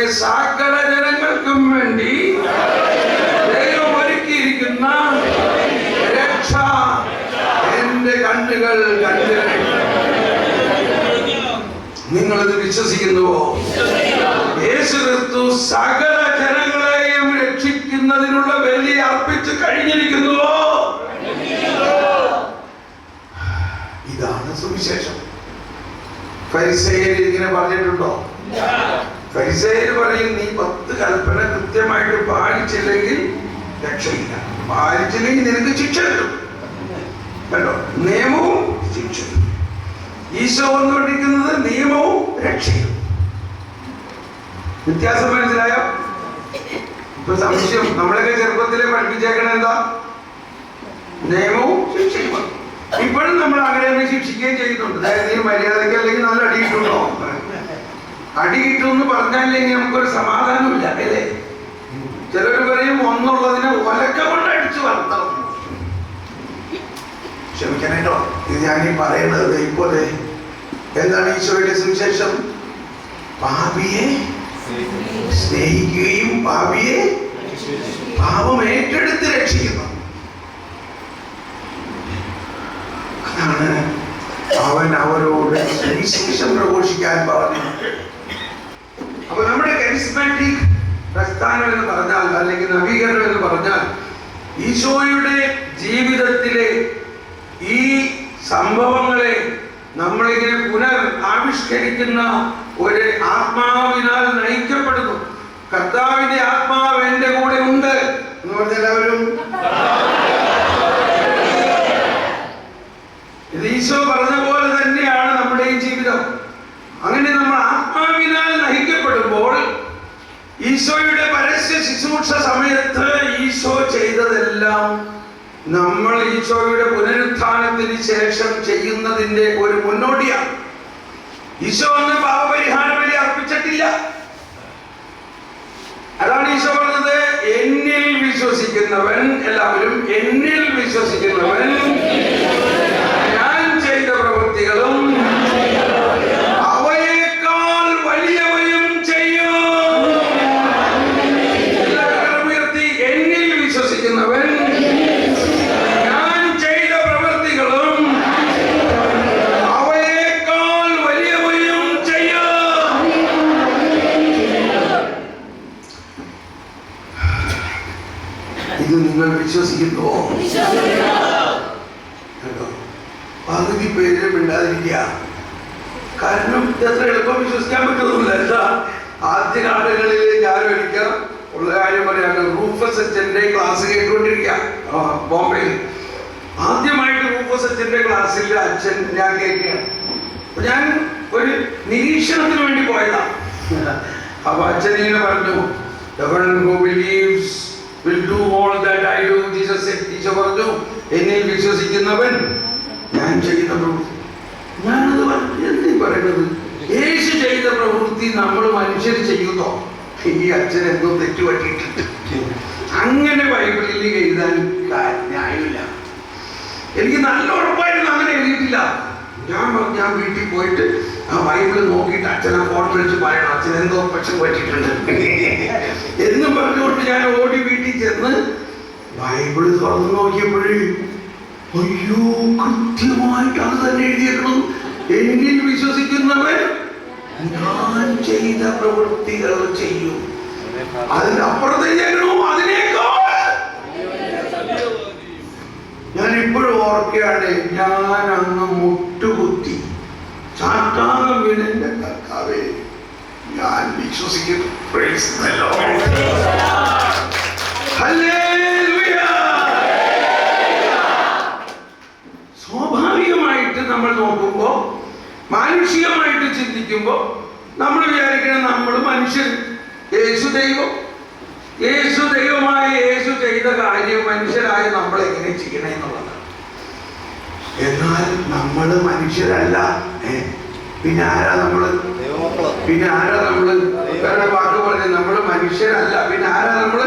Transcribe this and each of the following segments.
എല്ലാവരും സകല ജനങ്ങൾക്കും വേണ്ടി ദൈവം ഒരുക്കിയിരിക്കുന്ന രക്ഷ എന്റെ കണ്ണുകൾ കണ്ടു. നിങ്ങളിത് വിശ്വസിക്കുന്നുവോ? യേശു ക്രിസ്തു സകല ജനങ്ങളെയും രക്ഷിക്കുന്നതിനുള്ള ബലി അർപ്പിച്ച് കഴിഞ്ഞിരിക്കുന്നുവോ? ഇതാണ് സുവിശേഷം. ഫരിസേയർ ഇങ്ങനെ പറഞ്ഞിട്ടുണ്ടോ? ഫരിസേയർ പറയും നീ പത്ത് കൽപ്പന കൃത്യമായിട്ട് പാലിച്ചില്ലെങ്കിൽ രക്ഷയില്ല. പാലിച്ചില്ലെങ്കിൽ നിനക്ക് ശിക്ഷ കിട്ടും. കണ്ടോ? നിയമവും ശിക്ഷയും ഈശോ വന്നുകൊണ്ടിരിക്കുന്നത് നിയമവും രക്ഷയും. വ്യത്യാസം മനസ്സിലായോ? ഇപ്പൊ സംശയം നമ്മളൊക്കെ ചെറുപ്പത്തിലെ പഠിപ്പിച്ചേക്കണ എന്താ? നിയമവും ശിക്ഷയും. ഇപ്പോഴും നമ്മൾ അങ്ങനെ ശിക്ഷിക്കുകയും ചെയ്യുന്നുണ്ട്. അതായത് നീ മര്യാദയ്ക്ക് അല്ലെങ്കിൽ നല്ല അടി കിട്ടുണ്ടോ അടി കിട്ടുമെന്ന് ഇനി നമുക്കൊരു സമാധാനമില്ല അല്ലേ? ചിലർ പറയും ഒന്നുള്ളതിനെ ഒലക്ക കൊണ്ട് അടിച്ചു വളർത്തണം. ക്ഷമിക്കണേട്ടോ ഇത് ഞാൻ ഈ പറയുന്നത് ഇപ്പോലെ എന്താണ് ഈശോയുടെ സുവിശേഷം? പാപിയെ സ്നേഹിക്കുകയും പാപിയെ പാപം ഏറ്റെടുത്ത് രക്ഷിക്കുന്നു. അതാണ് അവൻ അവരോട് സുവിശേഷം പ്രഘോഷിക്കാൻ പറഞ്ഞു. അപ്പൊ നമ്മുടെ കരിസ്മാറ്റിക് പ്രസ്ഥാനം എന്ന് പറഞ്ഞാൽ അല്ലെങ്കിൽ നവീകരണം എന്ന് പറഞ്ഞാൽ ഈശോയുടെ ജീവിതത്തിലെ ഈ സംഭവങ്ങളെ നമ്മളിങ്ങനെ പുനർ ആവിഷ്കരിക്കുന്ന ഒരു ആത്മാവിനാൽ നയിക്കപ്പെടുന്നു കർത്താവിന്റെ ആത്മാവ് എന്റെ കൂടെ ഉണ്ട് എന്ന് പറഞ്ഞ എല്ലാവരും ഇത് ഈശോ പറഞ്ഞ പോലെ തന്നെയാണ് നമ്മുടെ ഈ ജീവിതം അങ്ങനെ നമ്മൾ ആത്മാവിനാൽ നയിക്കപ്പെടുമ്പോൾ ഈശോയുടെ പരസ്യ ശുശ്രൂഷ സമയത്ത് ഈശോ ചെയ്തതെല്ലാം നമ്മൾ ഈശോയുടെ പുനരുത്ഥാനത്തിന് ശേഷം ചെയ്യുന്നതിന്റെ ഒരു മുന്നോടിയാണ്. ഈശോ അന്ന് പാപപരിഹാര ബലി അർപ്പിച്ചിട്ടില്ല. അതാണ് ഈശോ പറഞ്ഞത് എന്നിൽ വിശ്വസിക്കുന്നവൻ എല്ലാവരും എന്നിൽ വിശ്വസിക്കുന്നവൻ ഞാൻ ചെയ്ത പ്രവൃത്തികളും അവയേക്കാൾ വലിയവയും ചെയ്യും എല്ലാവരും ഉയർത്തി എന്നിൽ വിശ്വസിക്കുന്നവൻ ഞാൻ ചെയ്ത പ്രവൃത്തികളും അവയേക്കാൾ വലിയവയും ചെയ്യും ഇത് നിങ്ങൾ വിശ്വസിക്കുന്നുവോ കേട്ടോ പകുതി പേര് മിണ്ടാതിരിക്കുക കാരണം എത്ര എളുപ്പം വിശ്വസിക്കാൻ പറ്റുന്നില്ല എന്താ ആദ്യ കാലങ്ങളിൽ ഞാൻ ഒരിക്കൽ ഉള്ള കാര്യം പറയാം റൂഫസ് അച്ഛന്റെ ക്ലാസ് കേട്ടുകൊണ്ടിരിക്കുക ആ, ബോംബെയിൽ ആദ്യമായിട്ട് റൂഫസ് അച്ഛന്റെ ക്ലാസ്സിൽ അച്ഛൻ ഞാൻ കേൾക്കുകയാണ് അപ്പൊ ഞാൻ ഒരു നിരീക്ഷണത്തിന് വേണ്ടി പോയതാണ് അപ്പൊ അച്ഛൻ പറഞ്ഞു പറഞ്ഞു വിശ്വസിക്കുന്നവൻ ഞാൻ ചെയ്യുന്ന പ്രവൃത്തി ഞാനത് എന്തീ പറയുന്നത് യേശു ചെയ്ത പ്രവൃത്തി നമ്മൾ മനുഷ്യർ ചെയ്യുന്നോ? ഈ അച്ഛൻ എന്തോ തെറ്റുപറ്റിയിട്ടുണ്ട്. അങ്ങനെ ബൈബിളിൽ എഴുതാൻ ന്യായമില്ല. എനിക്ക് നല്ല ഉറപ്പായിരുന്നു അങ്ങനെ എഴുതിയിട്ടില്ല. ഞാൻ ഞാൻ വീട്ടിൽ പോയിട്ട് ആ ബൈബിൾ നോക്കിയിട്ട് അച്ഛനെ ഫോൺ വിളിച്ച് പറയണം. അച്ഛൻ എന്തോ പക്ഷെ പറ്റിയിട്ടുണ്ട്. എന്നും പറഞ്ഞുകൊണ്ട് ഞാൻ ഓടി വീട്ടിൽ ചെന്ന് ബൈബിൾ തുറന്നു നോക്കിയപ്പോഴേ അയ്യോ കൃത്യമായിട്ട് അത് തന്നെ എഴുതിയിരുന്നു എന്നിൽ വിശ്വസിക്കുന്നവൻ ഞാൻ ചെയ്ത പ്രവൃത്തികൾ ചെയ്യും. അതിനേക്കാൾ ഞാൻ ഇപ്പോഴും ഓർക്കുകയാണ് ഞാൻ അങ്ങ് മുട്ടുകുത്തി ചാട്ടാകം വീണെന്റെ കർത്താവേ ഞാൻ വിശ്വസിക്കുന്നു. Price the Lord. ഹല്ലേലൂയ സ്വാഭാവികമായിട്ട് നമ്മൾ നോക്കുമ്പോൾ മാനുഷികമായിട്ട് ചിന്തിക്കുമ്പോൾ നമ്മൾ വിചാരിക്കണം നമ്മൾ മനുഷ്യൻ. യേശു ദൈവം. യേശു ദൈവമായ യേശു ചെയ്ത കാര്യം മനുഷ്യരായ നമ്മൾ എങ്ങനെ ചെയ്യണേ എന്നുള്ളതാണ്. എന്നാൽ നമ്മൾ മനുഷ്യരല്ല? പിന്നെ ആരാ നമ്മൾ? പിന്നെ ആരാ നമ്മൾ? വേറെ വാക്ക് പറഞ്ഞു നമ്മൾ മനുഷ്യരല്ല. പിന്നെ ആരാ നമ്മൾ?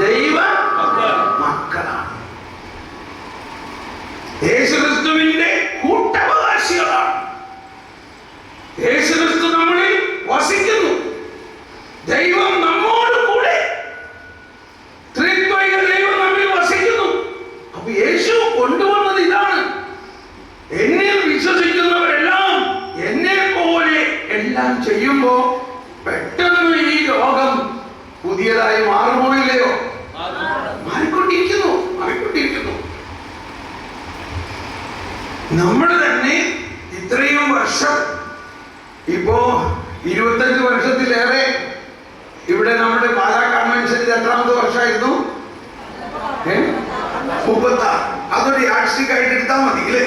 ദൈവ മക്കളാണ് യേശുക്രിസ്തുവിന്റെ കൂട്ടവകാശികളാണ് യേശുക്രിസ്തു നമ്മളിൽ വസിക്കുന്നു ദൈവം നമ്മോട് കൂടെ ത്രിത്വൈക ദൈവം നമ്മിൽ വസിക്കുന്നു അപ്പൊ യേശു കൊണ്ടുവന്നത് ഇതാണ് എന്നിൽ വിശ്വസിക്കുന്നവരെല്ലാം എന്നെ പോലെ എല്ലാം ചെയ്യുമ്പോ പെട്ടെന്ന് ഈ ലോകം പുതിയതായി മാറുമോ ഇല്ലയോ മാറിക്കൊണ്ടിരിക്കുന്നു മാറിക്കൊണ്ടിരിക്കുന്നു നമ്മൾ തന്നെ ഇത്രയും വർഷം ഇപ്പോ ഇരുപത്തഞ്ച് വർഷത്തിലേറെ ഇവിടെ നമ്മുടെ പാലാ കൺവെൻഷനിൽ എത്രാമത്തെ വർഷമായിരുന്നു മുപ്പത്തി ആറ് അതൊരു യാക്ഷിക് ആയിട്ട് എടുത്താൽ മതി അല്ലേ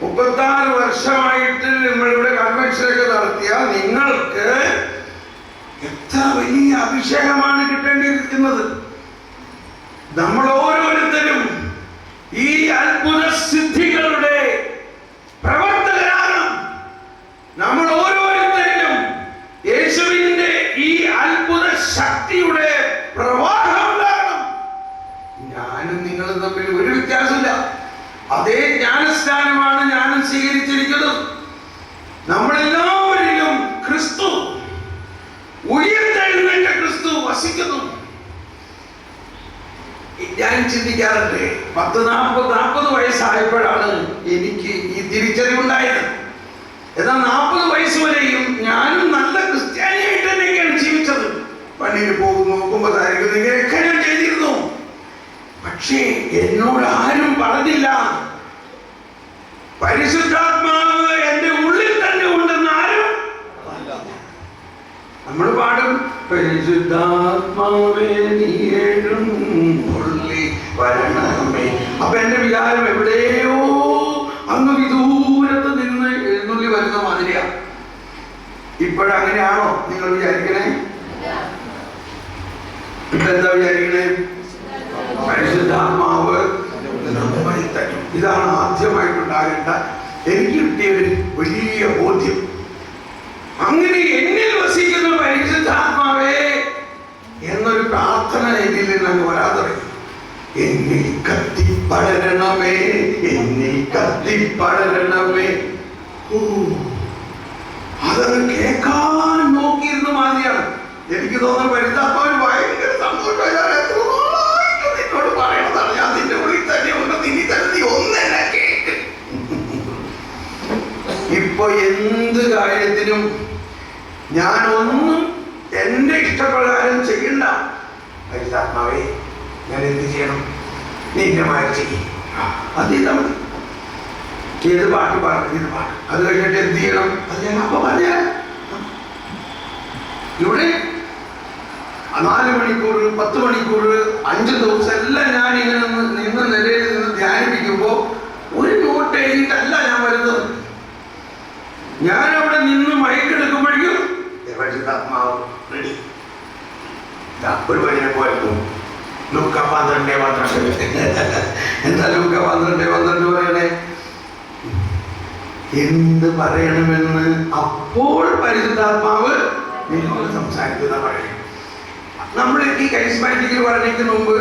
മുപ്പത്തി ആറ് വർഷമായിട്ട് നമ്മളിവിടെ കൺവെൻഷനൊക്കെ നടത്തിയാൽ നിങ്ങൾക്ക് എത്ര വലിയ അഭിഷേകമാണ് കിട്ടേണ്ടിയിരിക്കുന്നത്. നമ്മൾ ഓരോരുത്തരും ഈ അത്ഭുത സിദ്ധികളുടെ പ്രവർത്തകരാണ് നമ്മൾ ഓരോരുത്തരിലും യേശുവിന്റെ ഈ അത്ഭുത ശക്തിയുടെ പ്രവാഹം ഉണ്ടാകണം ഞാനും നിങ്ങളും തമ്മിൽ ഒരു വ്യത്യാസമില്ല അതേ ജ്ഞാനസ്ഥാനമാണ് ഞാനും സ്വീകരിച്ചിരിക്കുന്നത്. നമ്മളെല്ലാവരിലും ക്രിസ്തു ഉയർത്തെഴുന്നേറ്റ ക്രിസ്തു വസിക്കുന്നു. ഞാൻ ചിന്തിക്കാറുണ്ട് പത്ത് നാൽപ്പത് നാൽപ്പത് വയസ്സായപ്പോഴാണ് എനിക്ക് ഈ തിരിച്ചറിവുണ്ടായത്. എന്നാൽ നാൽപ്പത് വയസ്സ് വരെയും ഞാനും നല്ല ക്രിസ്ത്യാനിയായിട്ട് തന്നെയൊക്കെയാണ് ജീവിച്ചത്. പള്ളിയിൽ പോകുന്നു കുമ്പസാരിക്കുന്നു ഇങ്ങനെയൊക്കെ ഞാൻ ചെയ്തിരുന്നു. പക്ഷേ എന്നോട് ആരും പറഞ്ഞില്ല പരിശുദ്ധാത്മാവ് എന്റെ ഉള്ളിൽ തന്നെ ഉണ്ടെന്ന് ആരും നമ്മൾ പാടും പരിശുദ്ധാത്മാവേ നീ എഴുന്നള്ളി വരണമേ അപ്പൊ എന്റെ വിചാരം എവിടെയോ അങ്ങ് വിദൂരത്ത് നിന്ന് എഴുന്നള്ളി വരുന്ന മാതിരിയാ ഇപ്പോഴങ്ങനെയാണോ നിങ്ങൾ വിചാരിക്കണേ ഇപ്പൊ എന്താ വിചാരിക്കണേ പരിശുദ്ധാത്മാവ് നമ്മളിൽ തരും ഇതാണ് ആദ്യമായിട്ടുണ്ടാകേണ്ട എനിക്ക് കിട്ടിയ ഒരു വലിയ ബോധ്യം അങ്ങനെ എന്നിൽ വസിക്കുന്ന പരിശുദ്ധാത്മാവേ എന്നൊരു പ്രാർത്ഥന എന്നിൽ നിന്ന് തുടങ്ങി. എന്നിൽ കത്തിപ്പടരണമേ എന്നിൽ കത്തിപ്പടരണമേ. ഓ അതൊരു കേൾക്കാൻ നോക്കിയിരുന്ന മാതിരിയാണ്. എനിക്ക് തോന്നുന്നു പരിശുദ്ധാത്മാവിന് ഭയങ്കര സന്തോഷം. നിന്നോട് പറയണതാണ്? ഞാൻ നിന്റെ ഉള്ളിൽ തന്നെ ഉണ്ട്. നിന്നെ തന്നെ നീ കേക്ക്. ഇപ്പൊ എന്ത് കാര്യത്തിനും ഞാൻ ഒന്നും എന്റെ ഇഷ്ടപ്രകാരം ചെയ്യണ്ട. പരിശുദ്ധാത്മാവേ ഞാൻ എന്ത് ചെയ്യണം? നിന്റെ മായ ചെയ്യും അത് ചെയ്താൽ മതി. ഏത് പാട്ട് പാടും ഇത് പാട്ട് അത് കഴിഞ്ഞിട്ട് എന്ത് ചെയ്യണം? അത് ഞാൻ അപ്പൊ പറഞ്ഞാൽ ഇവിടെ നാല് മണിക്കൂർ പത്ത് മണിക്കൂർ അഞ്ച് ദിവസം എല്ലാം ഞാൻ ഇങ്ങനെ നിന്ന് നിന്ന് നിലയിൽ നിന്ന് ധ്യാനിപ്പിക്കുമ്പോൾ ഒരു നോട്ട് എഴുതിയിട്ടല്ല ഞാൻ വരുന്നത്. ഞാൻ അവിടെ നിന്ന് മയക്കെടുക്കുമ്പോഴേക്കും പരിശുദ്ധാത്മാവ് റെഡി ഒരു പയ്യനെ പോയപ്പോ ലുക്ക പന്ത്രണ്ടേ പന്ത്രണ്ട്. എന്താ ലുക്ക പന്ത്രണ്ടേ പന്ത്രണ്ട് പറയണേ? എന്ത് പറയണമെന്ന് അപ്പോൾ പരിശുദ്ധാത്മാവ് നിങ്ങളോട് സംസാരിക്കുന്ന പറയണം. നമ്മൾ ഈ കരിസ്മാറ്റിക്കിൽ പറഞ്ഞതിന് മുമ്പ്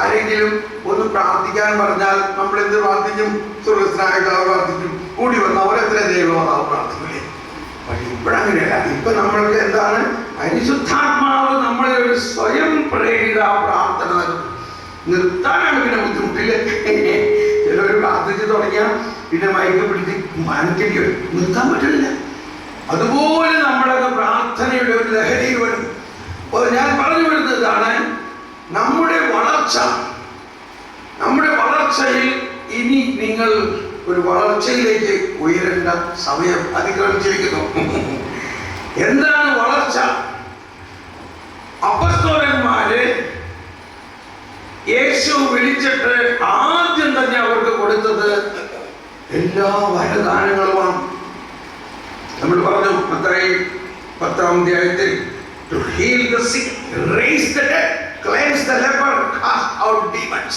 ആരെങ്കിലും ഒന്ന് പ്രാർത്ഥിക്കാൻ പറഞ്ഞാൽ നമ്മൾ എന്ത് പ്രാർത്ഥിക്കും? സുരസ്നായ പ്രാർത്ഥിക്കും. കൂടി വന്ന അവരെത്ര ദൈവമാതാവ് പ്രാർത്ഥിക്കില്ലേ? പക്ഷെ ഇപ്പോഴങ്ങനെയല്ല. ഇപ്പൊ നമ്മൾക്ക് എന്താണ്? പരിശുദ്ധാത്മാവ് നമ്മളെ ഒരു സ്വയം പ്രേരിത പ്രാർത്ഥന നിർത്താനാണ് പിന്നെ ബുദ്ധിമുട്ടില്ല ചിലർ പ്രാർത്ഥിച്ച് തുടങ്ങിയാൽ പിന്നെ മയക്കം പിടിച്ച് മാനിക്കേണ്ടി വരും. നിർത്താൻ പറ്റില്ല അതുപോലെ നമ്മളൊക്കെ പ്രാർത്ഥനയുടെ ഒരു ലഹരിയിൽ വരും. ഞാൻ പറഞ്ഞു വരുന്നതാണ് നമ്മുടെ വളർച്ച നമ്മുടെ വളർച്ചയിൽ ഇനി നിങ്ങൾ ഒരു വളർച്ചയിലേക്ക് ഉയരേണ്ട സമയം അതിക്രമിച്ചിരിക്കുന്നു. എന്താണ് വളർച്ച? അപ്പസ്തോലന്മാര് യേശു വിളിച്ചിട്ട് ആദ്യം തന്നെ അവർക്ക് കൊടുത്തത് എല്ലാ വരദാനങ്ങളുമാണ് നമ്മൾ പറഞ്ഞു അത്രയും പത്താം അധ്യായത്തിൽ to heal the sick, raise the dead, cleanse the leper, cast out demons.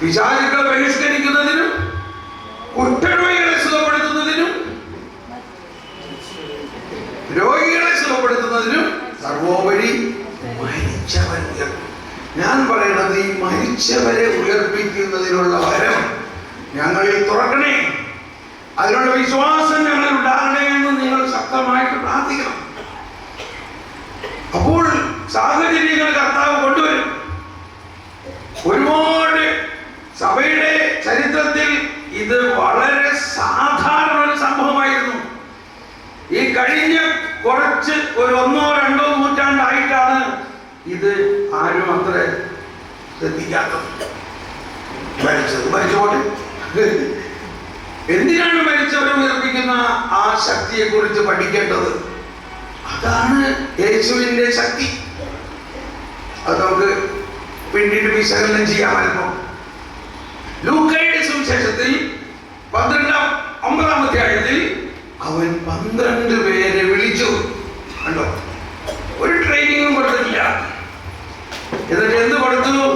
വിചാരികൾ ബഹിഷ്കരിക്കുന്നതിനും കുറ്റരോഗികളെ സുഖപ്പെടുത്തുന്നതിനും രോഗികളെ സുഖപ്പെടുത്തുന്നതിനും സർവോപരി മരിച്ചവൻ. ഞാൻ പറയണത് ഈ മരിച്ചവരെ ഉയർപ്പിക്കുന്നതിനുള്ള വരം ഞങ്ങളിൽ തുറക്കണേ. അതിനുള്ള വിശ്വാസം ഞങ്ങൾ ഉണ്ടാകണേ എന്ന് നിങ്ങൾ ശക്തമായിട്ട് പ്രാർത്ഥിക്കണം. അപ്പോൾ സാഹചര്യങ്ങൾ കർത്താവ് കൊണ്ടുവരും. ഒരുപാട് സഭയുടെ ചരിത്രത്തിൽ ഇത് വളരെ സാധാരണ ഒരു സംഭവമായിരുന്നു. ഈ കഴിഞ്ഞ കുറച്ച് ഒരു ഒന്നോ രണ്ടോ നൂറ്റാണ്ടായിട്ടാണ് ഇത് ആരും അത്ര ശ്രദ്ധിക്കാത്തത് മരിച്ചത് മരിച്ചോട്ടെ. എന്തിനാണ് മരിച്ചവരെ ഉയർപ്പിക്കുന്ന ആ ശക്തിയെ കുറിച്ച് പഠിക്കേണ്ടത്? അതാണ് യേശുവിന്റെ ശക്തി. അത് നമുക്ക് പിന്നീട് വിശകലനം ചെയ്യാം ലൂക്കയുടെ സുവിശേഷത്തിൽ പന്ത്രണ്ടാം ഒമ്പതാം അധ്യായത്തിൽ അവൻ പന്ത്രണ്ട് പേരെ വിളിച്ചു കണ്ടോ ഒരു ട്രെയിനിങ്ങും കൊടുത്തിട്ടില്ല എന്നിട്ട് എന്ത് കൊടുത്തു?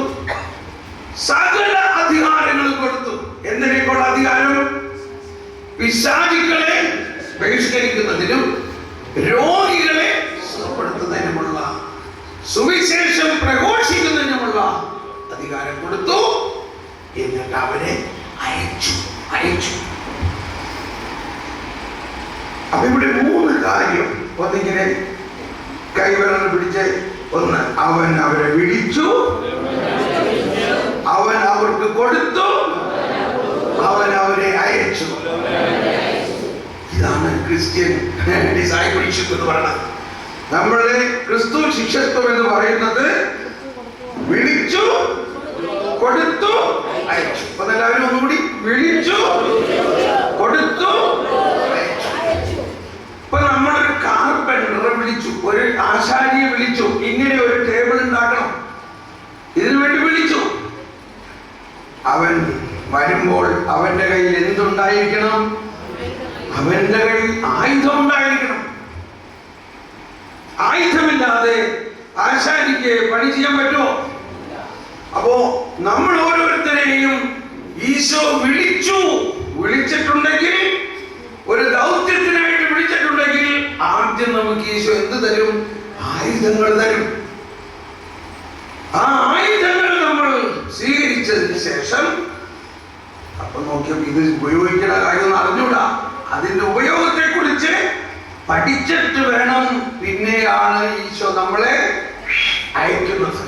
സകല അധികാരങ്ങളും കൊടുത്തു. എന്തിനേക്കുള്ള അധികാരം? പിശാചികളെ ബഹിഷ്കരിക്കുന്നതിനും രോഗികളെ സുഖപ്പെടുത്തുന്നതിനുമുള്ള സുവിശേഷം പ്രഘോഷിക്കുന്നതിനുമുള്ള അധികാരം കൊടുത്തു. എന്നിട്ട് അവരെ അയച്ചു അയച്ചു. അപ്പൊ ഇവിടെ മൂന്ന് കാര്യം ഒന്നിങ്ങനെ കൈവിരൽ പിടിച്ച് ഒന്ന് അവൻ അവരെ വിളിച്ചു. അവൻ അവർക്ക് കൊടുത്തു. അവൻ അവരെ അയച്ചു. ഇതാണ് ക്രിസ്ത്യൻ ഡിസൈബിൾഷിപ്പ് എന്ന് പറയുന്നത്. നമ്മളുടെ ക്രിസ്തു ശിക്ഷത്വം എന്ന് പറയുന്നത് വിളിച്ചു കൊടുത്തു അയച്ചു. അപ്പൊ എല്ലാവരും ഒന്നുകൂടി വിളിച്ചു കൊടുത്തു അയച്ചു ഇപ്പൊ നമ്മളൊരു കാർപ്പന്ററെ വിളിച്ചു. ഒരു ആശാരിയെ വിളിച്ചു. ഇങ്ങനെ ഒരു ടേബിൾ ഉണ്ടാക്കണം. ഇതിനു വേണ്ടി വിളിച്ചു. അവൻ വരുമ്പോൾ അവന്റെ കയ്യിൽ എന്തുണ്ടായിരിക്കണം? അവന്റെ കയ്യിൽ ആയുധം ഉണ്ടായിരിക്കണം. ആയുധമില്ലാതെ ആശാരിക്ക് പണി ചെയ്യാൻ പറ്റുമോ? അപ്പോ നമ്മൾ ഓരോരുത്തരെയും ഈശോ വിളിച്ചു. വിളിച്ചിട്ടുണ്ടെങ്കിൽ ഒരു ദൗത്യത്തിനായിട്ട് വിളിച്ചിട്ടുണ്ടെങ്കിൽ ആദ്യം നമുക്ക് ഈശോ എന്ത് തരും? ആയുധങ്ങൾ തരും. ആ ആയുധങ്ങൾ നമ്മൾ സ്വീകരിച്ചതിന് ശേഷം അപ്പൊ നോക്കിയപ്പോ ഇത് ഉപയോഗിക്കണ കാര്യം അറിഞ്ഞൂടാ. അതിന്റെ ഉപയോഗത്തെ കുറിച്ച് പഠിച്ചിട്ട് വേണം പിന്നെയാണ് ഈശോ നമ്മളെ അയക്കുന്നത്.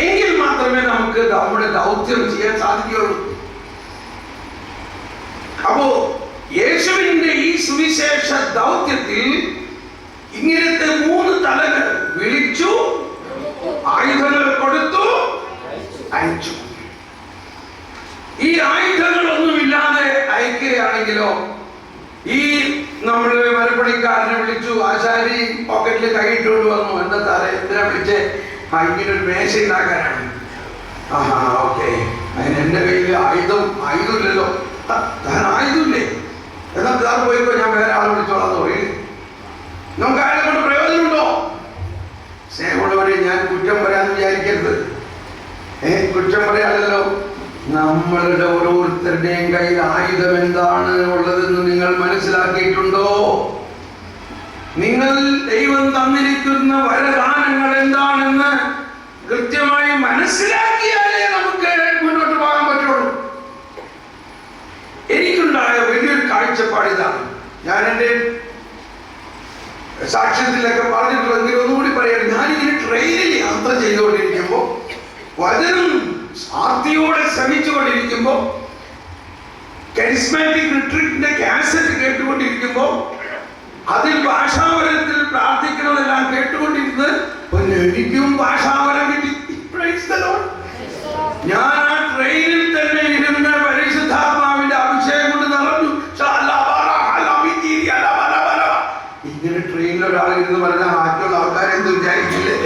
എങ്കിൽ മാത്രമേ നമുക്ക് നമ്മുടെ ദൗത്യം ചെയ്യാൻ സാധിക്കുകയുള്ളൂ. അപ്പോ യേശുവിന്റെ ഈ സുവിശേഷ ദൗത്യത്തിൽ ഇങ്ങനത്തെ മൂന്ന് തലങ്ങൾ വിളിച്ചു ആയുധങ്ങൾ കൊടുത്തു അയച്ചു. ഈ ആയുധങ്ങളൊന്നുമില്ലാതെ അയക്കുകയാണെങ്കിലോ ഈ നമ്മൾ മരപ്പണിക്കാരനെ വിളിച്ചു ആശാരി പോക്കറ്റിൽ കൈയിട്ടുകൊണ്ട് വന്നു എന്താ സാറേ? എന്തിനാ വിളിച്ചേ? ആ ഇങ്ങനെ ഒരു മേശ ഉണ്ടാക്കാനാണ് ആഹാ ഓക്കെ. അതിന് എന്റെ കയ്യിൽ ആയുധം ആയുധമില്ലല്ലോ. താൻ ആയുധമില്ലേ? എന്നാൽ സാർ പോയിക്കോ ഞാൻ വേറെ ആളെ വിളിച്ചോളാം പറയില്ലേ നമുക്ക് അയാളെ കൊണ്ട് പ്രയോജനമുണ്ടോ? സ്നേഹമുള്ളവരെ ഞാൻ കുറ്റം പറയാന്ന് വിചാരിക്കരുത്. ഏ കുറ്റം പറയാനല്ലോ. നമ്മളുടെ ഓരോരുത്തരുടെയും കയ്യിൽ ആയുധം എന്താണ് ഉള്ളതെന്ന് നിങ്ങൾ മനസ്സിലാക്കിയിട്ടുണ്ടോ? നിങ്ങൾ ദൈവം തന്നിരിക്കുന്ന വരദാനങ്ങൾ എന്താണെന്ന് കൃത്യമായി മനസ്സിലാക്കിയാലേ നമുക്ക് മുന്നോട്ട് പോകാൻ പറ്റുള്ളൂ. എനിക്കുണ്ടായ വലിയൊരു കാഴ്ചപ്പാടിതാണ്. ഞാൻ എന്റെ സാക്ഷ്യത്തിലൊക്കെ പറഞ്ഞിട്ടുള്ളെങ്കിൽ ഒന്നുകൂടി പറയാം ഞാനിങ്ങനെ ട്രെയിനിൽ യാത്ര ചെയ്തുകൊണ്ടിരിക്കുമ്പോൾ വചനം ആർത്തിയോടെ ശ്രമിച്ചുകൊണ്ടിരിക്കുമ്പോൾ കരിസ്മാറ്റിക് റിട്രീറ്റിന്റെ കാസറ്റ് കേട്ടുകൊണ്ടിരിക്കുമ്പോൾ അതിൽ ഭാഷാവരത്തിൽ പ്രാർത്ഥിക്കണമെല്ലാം കേട്ടുകൊണ്ടിരുന്ന് എനിക്കും ഭാഷാവരം കിട്ടി. ഞാൻ ആ ട്രെയിനിൽ തന്നെ ഇരുന്ന് പരിശുദ്ധാത്മാവിന്റെ അഭിഷേകം കൊണ്ട് നിറഞ്ഞു ശാലാബാല, ഹലമിതീരി, അലബല, ബല. ഇങ്ങനെ ട്രെയിനിൽ ഒരാൾ ഇരുന്ന് പറഞ്ഞാൽ ബാക്കിയുള്ള ആൾക്കാരെ എന്ത് വിചാരിക്കില്ലേ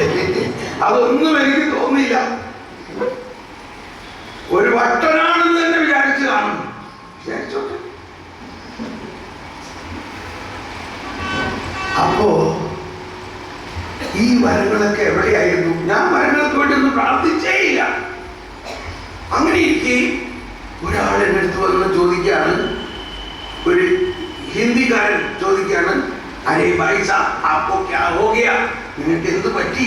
അതൊന്നും എനിക്ക് തോന്നിയില്ല ഒരു വട്ടനാണെന്ന് തന്നെ വിചാരിച്ചു കാണും വിചാരിച്ചോട്ടെ അപ്പോ മരങ്ങളൊക്കെ എവിടെയായിരുന്നു? ഞാൻ മരങ്ങൾക്ക് വേണ്ടി ഒന്നും പ്രാർത്ഥിച്ചേയില്ല. അങ്ങനെ ഇരിക്കെ ഒരാൾ എന്റെ അടുത്ത് വന്ന് ചോദിക്കുകയാണ്. ഒരു ഹിന്ദിക്കാരൻ ചോദിക്കുകയാണ് അരേ ഭായി സാ ആപ്പോ ക്യാ ഹോ ഗയാ? നിങ്ങൾക്ക് എന്ത് പറ്റി?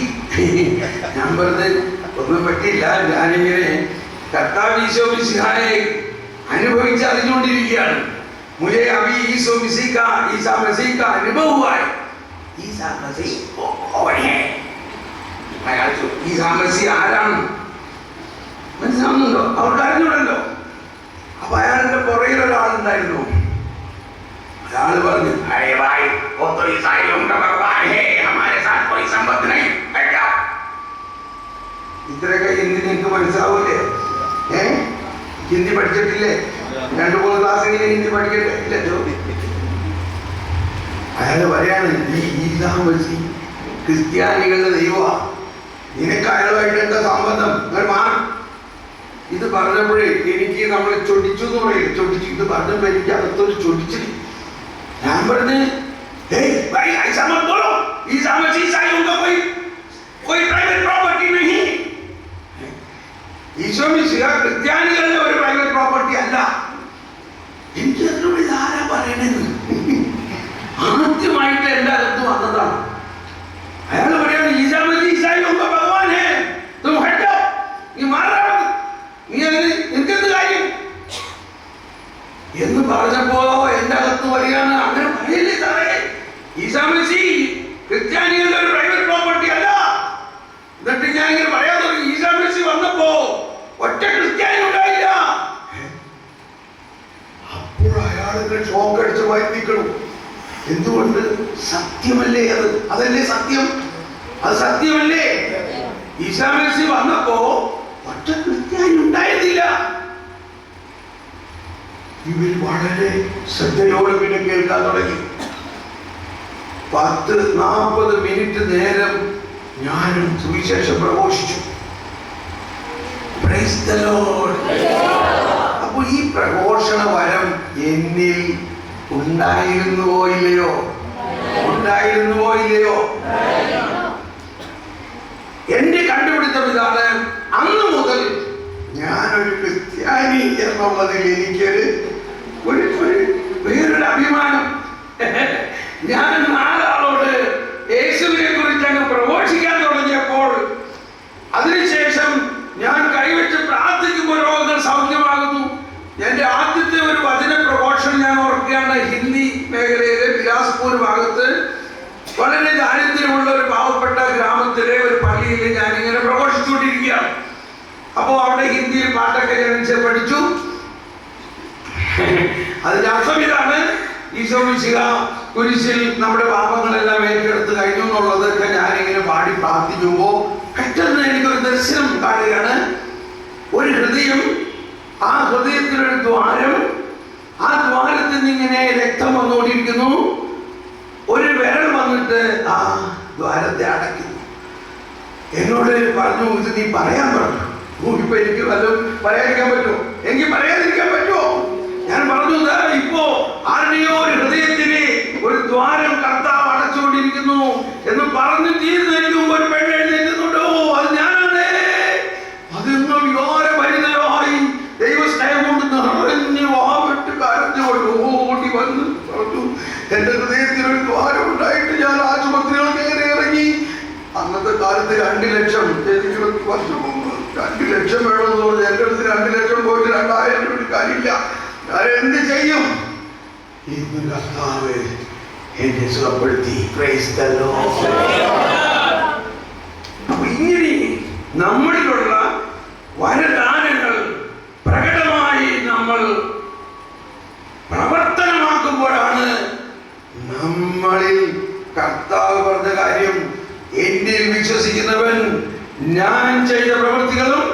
ഞാൻ പറഞ്ഞത് ഒന്നും പറ്റില്ല ഞാനിങ്ങനെ കർത്താവ് ഈശോ മിസിഹായെ അനുഭവിച്ച് അറിഞ്ഞുകൊണ്ടിരിക്കുകയാണ്. മുജെ അബി ഈശോ മിസിക്ക ഈസാ മസീക്ക അനുഭവമായി ഈസാ മസീ ഓടിയേ അയാൾ ഈ സാമസി ആരാണ്? മനസ്സിലാവുന്നുണ്ടോ? അവർക്ക് അറിഞ്ഞൂടല്ലോ. അപ്പൊ അയാളുടെ പുറകിൽ ഒരാളുണ്ടായിരുന്നു. അയാൾ പറഞ്ഞു അരേ ഭായ് ഇത്രയൊക്കെ ഹിന്ദി നിങ്ങൾക്ക് മനസ്സിലാവൂലേ? ഏ? ഹിന്ദി പഠിച്ചിട്ടില്ലേ? രണ്ടു മൂന്ന് ക്ലാസ്സെങ്കിലും ഹിന്ദി പഠിക്കണ്ടേ? ഇല്ലല്ലോ അയാൾ പറയാണ് ഈ ഈ സാമസി ക്രിസ്ത്യാനികളുടെ ദൈവമാ നിനക്ക് അയാളുമായിട്ട് എന്താ സംബന്ധം നിങ്ങൾ മാറും ഇത് പറഞ്ഞപ്പോഴേ എനിക്ക് നമ്മൾ ചൊടിച്ചു എന്ന് പറയില്ല ചൊടിച്ചു ഇത് പറഞ്ഞപ്പോ എനിക്ക് അകത്തൊരു ചൊടിച്ചില്ല ഞാൻ പറഞ്ഞ് "ഏയ് भाई ऐसा मत बोलो ईसा मसीह ईसाइयों का कोई कोई प्राइवेट प्रॉपर्टी नहीं ഈശോ മിശിഹ ക്രിസ്ത്യാനികളുടെ ഒരു പ്രൈവറ്റ് പ്രോപ്പർട്ടി അല്ല എനിക്ക് അതിനോട് ഇതാരാ പറയണെന്ന് ആദ്യമായിട്ട് എൻ്റെ അകത്ത് വന്നതാണ് സത്യമല്ലേ അത്? അതല്ലേ സത്യം? അത് സത്യമല്ലേ? മസീഹ് വന്നപ്പോ ഒറ്റ ക്രിസ്ത്യാനി ഉണ്ടായിരുന്നില്ല. ഇവർ വളരെ ശ്രദ്ധയോടെ പിന്നെ കേൾക്കാൻ തുടങ്ങി. പത്ത് നാൽപ്പത് മിനിറ്റ് നേരം ഞാനും സുവിശേഷം പ്രഘോഷിച്ചു. അപ്പൊ ഈ പ്രഘോഷണ വരം എന്നിൽ ഉണ്ടായിരുന്നുവോ ഇല്ലയോ? ഉണ്ടായിരുന്നുവോ ഇല്ലയോ? എന്റെ കണ്ടുപിടുത്തം ഇതാണ്. അന്ന് മുതൽ ഞാനൊരു ക്രിസ്ത്യാനി എന്നുള്ളതിൽ എനിക്കൊരു ഒരു വേറൊരു അഭിമാനം. ഞാൻ നാലാളോട് യേശുവിനെ കുറിച്ച് അങ്ങ് പ്രഘോഷിക്കാൻ തുടങ്ങിയപ്പോൾ അതിനുശേഷം ഞാൻ കൈവച്ച് പ്രാർത്ഥിക്കുമ്പോൾ രോഗങ്ങൾ സൗഖ്യമാകുന്നു എന്റെ ആദ്യത്തെ ഒരു വചന പ്രഘോഷണം ഞാൻ ഓർക്കുകയാണ് ഹിന്ദി മേഖലയിലെ ബിലാസ്പൂർ ഭാഗത്ത് വളരെ ദാരിദ്ര്യമുള്ള ഒരു പാവപ്പെട്ട ഗ്രാമത്തിലെ ഒരു പള്ളിയിൽ ഞാൻ ഇങ്ങനെ പ്രഘോഷിച്ചുകൊണ്ടിരിക്കുകയാണ് അപ്പോൾ അവിടെ ഹിന്ദിയിൽ പാട്ടൊക്കെ ഞാൻ പഠിച്ചു. അതിന്റെ അർത്ഥം ഇതാണ്. ഈശോ മിശിക കുരിശിൽ നമ്മുടെ പാപങ്ങളെല്ലാം ഏറ്റെടുത്ത് കഴിഞ്ഞു എന്നുള്ളതൊക്കെ ഞാനിങ്ങനെ പാടി പ്രാർത്ഥിക്കുമ്പോൾ പെട്ടെന്ന് എനിക്കൊരു ദർശനം കാണുകയാണ്. ഒരു ഹൃദയം ആ ഹൃദയത്തിനൊരു ദ്വാരം ആ ദ്വാരത്തിൽ നിന്ന് ഇങ്ങനെ രക്തം വന്നുകൊണ്ടിരിക്കുന്നു. ഒരു വിരൽ വന്നിട്ട് ആ ദ്വാരത്തെ അടയ്ക്കുന്നു. എന്നോട് പറഞ്ഞു ഇത് നീ പറയാൻ പറഞ്ഞു. ഇപ്പൊ എനിക്ക് വല്ലതും പറയാതിരിക്കാൻ പറ്റുമോ? എനിക്ക് പറയാതിരിക്കാൻ പറ്റുമോ? ഞാൻ പറഞ്ഞു "ദാ ഇപ്പോ ആരുടെയോ ഒരു ഹൃദയത്തിന് ഒരു ദ്വാരം കർത്താവ് അടച്ചുകൊണ്ടിരിക്കുന്നു എന്ന് പറഞ്ഞു തീരുന്നതിന് മുമ്പ് ഒരു പെണ്ണ് എഴുന്നേറ്റുന്നുണ്ടോ അത് ഞാനാണ്. അതെന്നും വികാര ഭരിതരായി ദൈവസ്നേഹം കൊണ്ട് നിറഞ്ഞു വാവിട്ട് കരഞ്ഞുകൊണ്ട് ഓടി വന്ന് പറഞ്ഞു എന്റെ ഹൃദയത്തിൽ ഒരു ദ്വാരം ഉണ്ടായിട്ട് ഞാൻ ആശുപത്രികൾ കയറി ഇറങ്ങി. അന്നത്തെ കാലത്ത് രണ്ട് ലക്ഷം വർഷം രണ്ട് ലക്ഷം വേണമെന്ന് പറഞ്ഞു എന്റെ അടുത്ത് രണ്ട് ലക്ഷം പോയിട്ട് രണ്ടായിരം രൂപ കാര്യമില്ല ഞാൻ എന്ത് ചെയ്യും ഇന്ന് കർത്താവ് എന്നെ സുഖപ്പെടുത്തി ഇങ്ങനെ നമ്മളിലുള്ള വരദാനങ്ങൾ പ്രകടമായി നമ്മൾ പ്രവർത്തനമാക്കുമ്പോഴാണ് നമ്മളിൽ കർത്താവ് പറഞ്ഞ കാര്യം എന്നിൽ വിശ്വസിക്കുന്നവൻ ഞാൻ ചെയ്ത പ്രവൃത്തികളും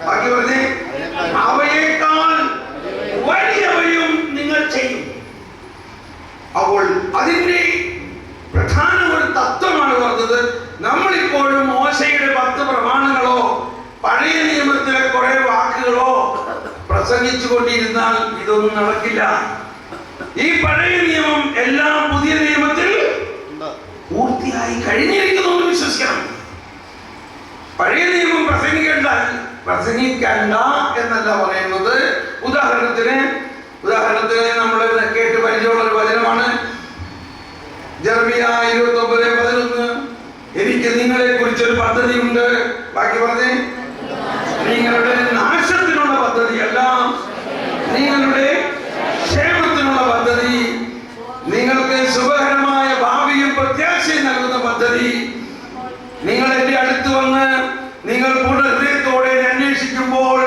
ബാക്കി പറഞ്ഞേ അവയേക്കാൾ വലിയവയും നിങ്ങൾ ചെയ്യും അപ്പോൾ അതിന്റെ പ്രധാന ഒരു തത്വമാണ് പറഞ്ഞത് നമ്മളിപ്പോഴും മോശയുടെ പത്ത് പ്രമാണങ്ങളോ പഴയ നിയമത്തിലെ കുറെ വാക്കുകളോ പ്രസംഗിച്ചു കൊണ്ടിരുന്നാൽ ഇതൊന്നും നടക്കില്ല ഈ പഴയ നിയമം എല്ലാം പുതിയ നിയമത്തിൽ ഉണ്ട് പൂർത്തിയായി കഴിഞ്ഞിരിക്കുന്നു എന്ന് വിശ്വസിക്കണം പഴയ നിയമം പ്രസംഗിക്കണ്ട പ്രസംഗിക്കണ്ട എന്നല്ല പറയുന്നത്. ഉദാഹരണത്തിന് ഉദാഹരണത്തിന് നമ്മൾ കേട്ട് പരിചയമുള്ള ഒരു വചനമാണ്. ജർമിയ ഇരുപത്തി ഒമ്പത് പതിനൊന്ന്. എനിക്ക് നിങ്ങളെ കുറിച്ചൊരു പദ്ധതിയുണ്ട്. ബാക്കി പറഞ്ഞേ. നിങ്ങളുടെ നാശത്തിനുള്ള പദ്ധതിയല്ല നിങ്ങളുടെ ക്ഷേമത്തിനുള്ള പദ്ധതി നിങ്ങൾക്ക് സുഖകരമായ ഭാവിയും പ്രത്യാശയും നൽകുന്ന പദ്ധതി നിങ്ങൾ എന്റെ അടുത്ത് വന്ന് നിങ്ങൾ പൂർണ ഹൃദയത്തോടെ എന്നെ അന്വേഷിക്കുമ്പോൾ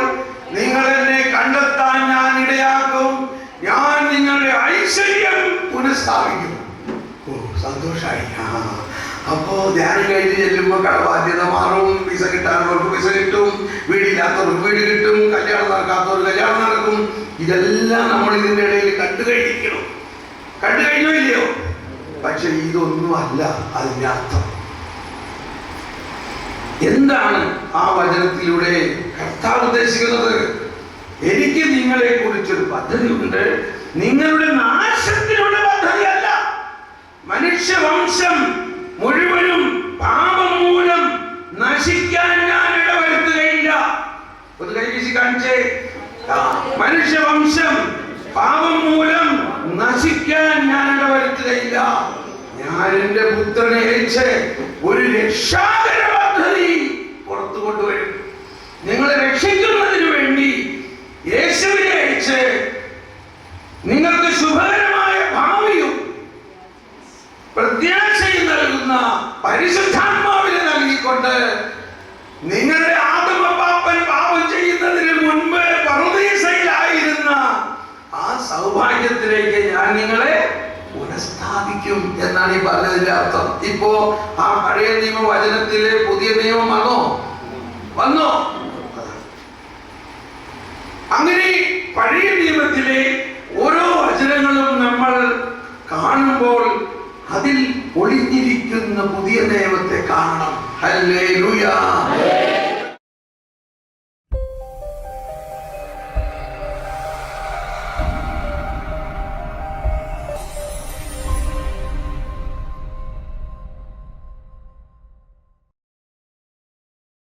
നിങ്ങൾ എന്നെ കണ്ടെത്താൻ ഞാൻ ഇടയാക്കും ഞാൻ നിങ്ങളുടെ ഐശ്വര്യം പുനഃസ്ഥാപിക്കും ഓ സന്തോഷായി. ആ അപ്പോ ധ്യാനം കഴിഞ്ഞ് ചെല്ലുമ്പോൾ കടബാധ്യത മാറും. വിസ കിട്ടാനുള്ളവർക്ക് വിസ കിട്ടും. വീടില്ലാത്തവർക്ക് വീട് കിട്ടും. കല്യാണം നടക്കാത്തവർ കല്യാണം നടക്കും. ഇതെല്ലാം നമ്മൾ ഇതിന്റെ ഇടയിൽ കണ്ടു കഴിഞ്ഞിരിക്കണം. കണ്ടു കഴിഞ്ഞോ ഇല്ലയോ? പക്ഷെ ഇതൊന്നും അല്ല അതിന്റെ അർത്ഥം. എന്താണ് ആ വചനത്തിലൂടെ കർത്താവ് ഉദ്ദേശിക്കുന്നത്? എനിക്ക് നിങ്ങളെ കുറിച്ചൊരു പദ്ധതിയുണ്ട്. നിങ്ങളുടെ നാശത്തിനുള്ള പദ്ധതിയല്ല മനുഷ്യവംശം മുഴുവനും പാപം മൂലം നശിക്കാൻ ഞാൻ ഇടവരുത്തുകയില്ല. മനുഷ്യവംശം പാപം മൂലം നശിക്കാൻ ഞാൻ ഇടവരുത്തുകയില്ല. ഞാൻ എന്റെ പുത്രനെ അയച്ച് ഒരു രക്ഷാകര പദ്ധതി പുറത്തു കൊണ്ടുവരും. നിങ്ങളെ രക്ഷിക്കുന്നതിന് വേണ്ടി യേശുവിനെ അയച്ച് നിങ്ങൾക്ക് നൽകുന്ന പരിശുദ്ധാത്മാവിനെ നൽകിക്കൊണ്ട് നിങ്ങളുടെ ആത്മപാപ്പൻ പാപം ചെയ്യുന്നതിന് മുൻപ് പറുദീസയിലായിരുന്ന ആ സൗഭാഗ്യത്തിലേക്ക് ഞാൻ നിങ്ങളെ പുനഃസ്ഥാപിക്കും എന്നാണ് ഈ പറഞ്ഞതിന്റെ അർത്ഥം. ഇപ്പോ ആ പഴയ നിയമ വചനത്തിലെ പുതിയ നിയമം വന്നോ? വന്നോ? അങ്ങനെ പഴയ നിയമത്തിലെ ഓരോ വചനങ്ങളും നമ്മൾ കാണുമ്പോൾ അതിൽ ഒളിഞ്ഞിരിക്കുന്ന പുതിയ ദൈവത്തെ കാണണം. ഹല്ലേലൂയ.